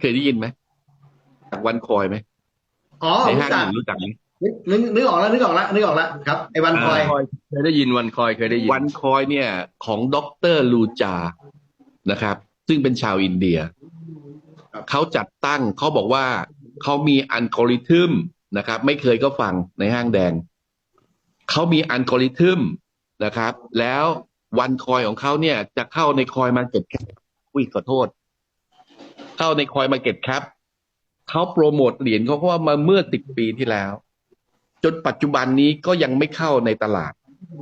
เคยได้ยินไหมจากวันคอยไหมอ๋อในรู้ห้างจักหนึ่งรู้จักไหมนึกนึกนึกออกแล้วนึกออกแล้วนึกออกแล้วครับไอ้วันคอยอ่าเคยได้ยินวันคอยเคยได้ยินวันคอยเนี่ย ของด็อกเตอร์ลูจานะครับ ซึ่งเป็นชาวอินเดียครับเขาจัดตั้งเขาบอกว่าเขามีอัลกอริทึมนะครับ ไม่เคยก็ฟังในห้างแดงเขามีอัลกอริทึมนะครับ แล้ววันคอยของเขาเนี่ยจะเข้าในคอยมาเก็ตแคปอุ้ยขอโทษ เข้าในคอยมาเก็ตแคปเขาโปรโมทเหรียญเขาก็ว่ามาเมื่อสิบปีที่แล้ว จนปัจจุบันนี้ก็ยังไม่เข้าในตลาด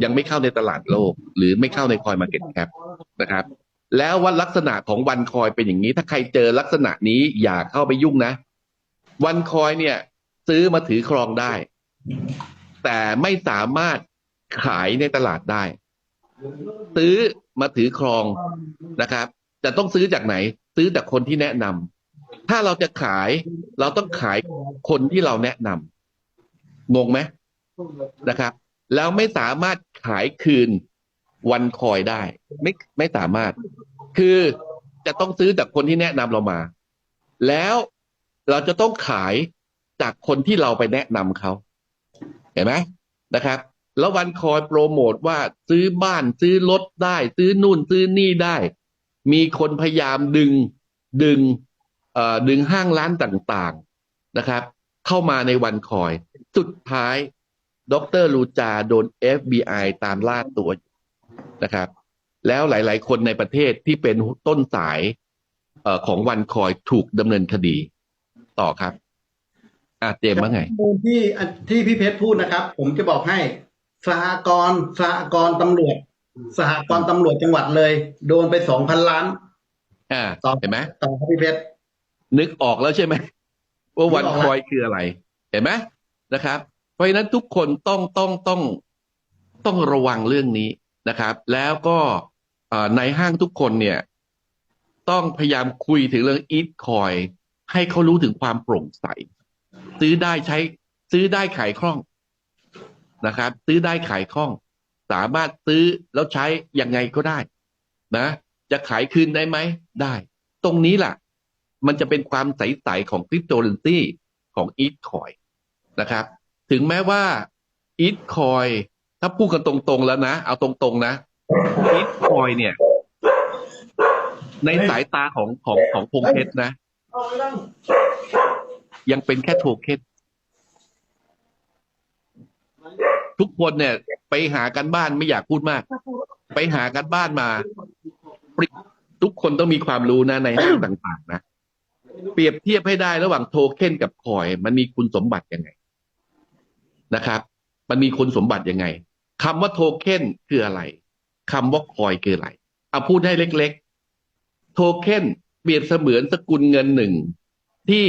ยังไม่เข้าในตลาดโลก หรือไม่เข้าในคอยมาเก็ตแคปนะครับ แล้วว่าลักษณะของวันคอยเป็นอย่างนี้ ถ้าใครเจอลักษณะนี้อย่าเข้าไปยุ่งนะ วันคอยเนี่ย ซื้อมาถือครองได้ แต่ไม่สามารถขายในตลาดได้ ซื้อมาถือครองนะครับ แต่ต้องซื้อจากไหน ซื้อจากคนที่แนะนำถ้าเราจะขายเราต้องขายคนที่เราแนะนำงงไหมนะครับ แล้วไม่สามารถขายคืนวันคอยได้ ไม่ไม่สามารถ คือจะต้องซื้อจากคนที่แนะนำเรามา แล้วเราจะต้องขายจากคนที่เราไปแนะนำเขาเห็นไหมนะครับ แล้ววันคอยโปรโมทว่าซื้อบ้านซื้อรถได้ ซื้อนู่นซื้อนี่ได้ มีคนพยายามดึงดึงดึงห้างร้านต่างๆนะครับ เข้ามาในวันคอย สุดท้ายดรลูจาโดน FBI ตามล่าตัวนะครับ แล้วหลาย ๆ คนในประเทศที่เป็นต้นสายอของวันคอยถูกดำเนินคดีต่อครับอาเจมส์ว่าไงข้อมูลที่ที่พี่เพชรพูดนะครับ ผมจะบอกให้สหกรณ์สหกรณ์ตำรวจ สหกรณ์ตำรวจจังหวัดเลย โดนไปสองพันล้านอ่าต่อเห็นไหมต่อครับพี่เพชรนึกออกแล้วใช่ไหมว่าวันนึกออกคแล้วอยคืออะไร เห็นไหมนะครับ เพราะฉะนั้นทุกคนต้องต้องต้องต้องระวังเรื่องนี้นะครับ แล้วก็เอ่อในห้างทุกคนเนี่ย ต้องพยายามคุยถึงเรื่องอีทคอยให้เขารู้ถึงความโปร่งใส ซื้อได้ใช้ ซื้อได้ขายคล่องนะครับ ซื้อได้ขายคล่อง สามารถซื้อแล้วใช้ยังไงก็ได้ นะ จะขายคืนได้ไหมได้ ตรงนี้แหละมันจะเป็นความใสๆของคริปโตเรนซีของอีทคอยนะครับ ถึงแม้ว่าอีทคอยถ้าพูดกันตรงๆแล้วนะ เอาตรงๆนะอีทคอยเนี่ย ในสายตาของของของพงเพชรนะ ยังเป็นแค่โทเค็นทุกคนเนี่ย ไปหากันบ้านไม่อยากพูดมาก ไปหากันบ้านมาปริทุกคนต้องมีความรู้นะในห้างต่างๆนะเปรียบเทียบให้ได้ระหว่างโทเค็นกับคอย มันมีคุณสมบัติยังไงนะครับ มันมีคุณสมบัติยังไงคำว่าโทเค็นคืออะไรคำว่าคอยคืออะไรเอาพูดให้เล็กๆ โทเค็นเปรียบเสมือนสกุลเงินหนึ่งที่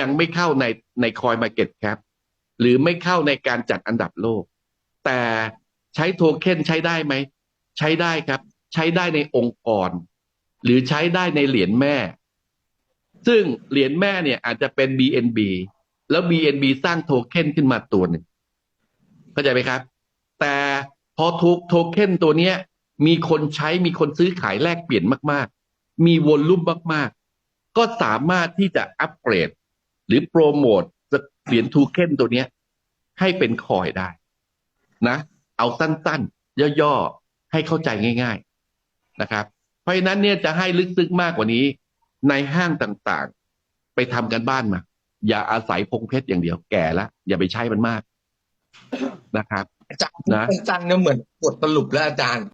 ยังไม่เข้าในในคอยมาเก็ตแคปหรือไม่เข้าในการจัดอันดับโลก แต่ใช้โทเค็นใช้ได้ไหม ใช้ได้ครับ ใช้ได้ในองค์กร หรือใช้ได้ในเหรียญแม่ ซึ่งเหรียญแม่เนี่ยอาจจะเป็น BNB แล้ว BNB สร้างโทเค็นขึ้นมาตัวหนึ่งเข้าใจไหมครับ แต่พอถูกโทเค็นตัวเนี้ย มีคนใช้มีคนซื้อขายแลกเปลี่ยนมาก ๆ มีวอลลุ่มมาก ๆ ก็สามารถที่จะอัปเกรด หรือโปรโมทเหรียญโทเค็นตัวเนี้ย ให้เป็นคอยได้ นะ เอาสั้นๆ ย่อๆ ให้เข้าใจง่าย ๆนะครับ เพราะฉะนั้นเนี่ยจะให้ลึกซึ้งมากกว่านี้ ในห้างต่างๆ ไปทำกันบ้านมา อย่าอาศัยพงเพชรอย่างเดียวแก่แล้วอย่าไปใช้มันมากนะครับอาจารย์นะอาจารย์เนี่ยเหมือนบทสรุปแล้วอาจารย์